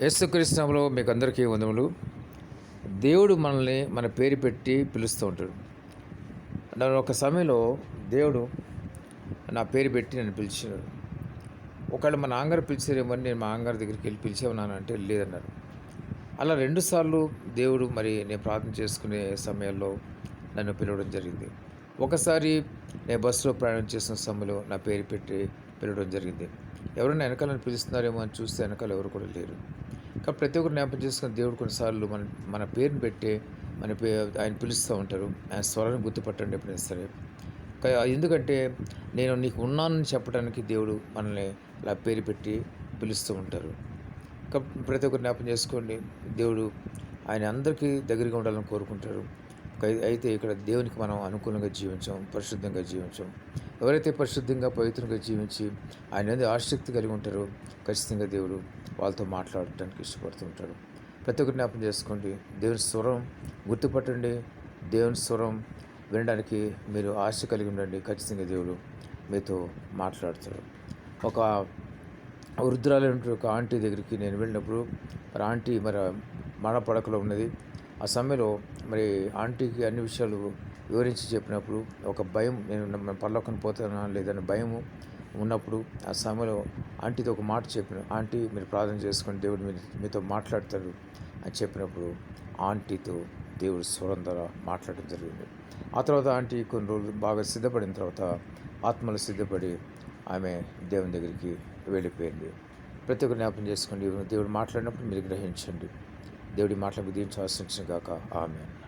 యేసుక్రీస్తులో మీకు అందరికీ వందములు దేవుడు మనల్ని మన పేరు పెట్టి పిలుస్తూ ఉంటాడు. నన్ను ఒక సమయంలో దేవుడు నా పేరు పెట్టి నన్ను పిలిచినాడు. ఒకవేళ మా నాన్నగారు పిలిచారేమని నేను మా నాన్నగారి దగ్గరికి వెళ్ళి పిలిచేమన్నాను అంటే లేదన్నారు అలా రెండుసార్లు దేవుడు మరి నేను ప్రార్థన చేసుకునే సమయంలో నన్ను పిలవడం జరిగింది. ఒకసారి నేను బస్సులో ప్రయాణం చేసిన సమయంలో నా పేరు పెట్టి పిలవడం జరిగింది. ఎవరైనా వెనకాలను పిలుస్తున్నారేమో అని చూస్తే వెనకాల ఎవరు కూడా లేరు. కాబట్టి ప్రతి ఒక్కరు జ్ఞాపకం చేసుకున్న దేవుడు కొన్నిసార్లు మన మన పేరుని పెట్టి మన పే ఆయన పిలుస్తూ ఉంటారు. ఆయన స్వరాన్ని గుర్తుపట్టండి ఎప్పుడైనా సరే. ఎందుకంటే నేను నీకు ఉన్నానని చెప్పడానికి దేవుడు మనల్ని అలా పేరు పెట్టి పిలుస్తూ ఉంటారు. ప్రతి ఒక్కరు జ్ఞాపకం చేసుకోండి. దేవుడు ఆయన అందరికీ దగ్గరగా ఉండాలని కోరుకుంటారు. అయితే ఇక్కడ దేవునికి మనం అనుకూలంగా జీవించాం పరిశుద్ధంగా జీవించాం. ఎవరైతే పరిశుద్ధంగా పవిత్రంగా జీవించి ఆయన మీద ఆసక్తి కలిగి ఉంటారో ఖచ్చితంగా దేవుడు వాళ్ళతో మాట్లాడటానికి ఇష్టపడుతుంటాడు ప్రతి ఒక్కరు జ్ఞాపం చేసుకోండి. దేవుని స్వరం గుర్తుపట్టండి. దేవుని స్వరం వినడానికి మీరు ఆశ కలిగి ఉండండి. ఖచ్చితంగా దేవుడు మీతో మాట్లాడతాడు. ఒక వృద్ధురాలైన ఒక ఆంటీ దగ్గరికి నేను వెళ్ళినప్పుడు మరి ఆంటీ మరి మరణ పడకలో ఉన్నది. ఆ సమయంలో మరి ఆంటీకి అన్ని విషయాలు వివరించి చెప్పినప్పుడు ఒక భయం నేను పర్లోకని పోతానా లేదని భయము ఉన్నప్పుడు ఆ సమయంలో ఆంటీతో ఒక మాట చెప్పిన ఆంటీ మీరు ప్రార్థన చేసుకొని దేవుడు మీరు మీతో మాట్లాడతాడు అని చెప్పినప్పుడు ఆంటీతో దేవుడు స్వరం ద్వారా మాట్లాడడం జరిగింది. ఆ తర్వాత ఆంటీ కొన్ని రోజులు బాగా సిద్ధపడిన తర్వాత ఆత్మలు సిద్ధపడి ఆమె దేవుని దగ్గరికి వెళ్ళిపోయింది. ప్రతి ఒక్కరు జ్ఞాపం చేసుకోండి దేవుడు మాట్లాడినప్పుడు మీరు గ్రహించండి. దేవుడి మాటలు దీవించి గాక. ఆమె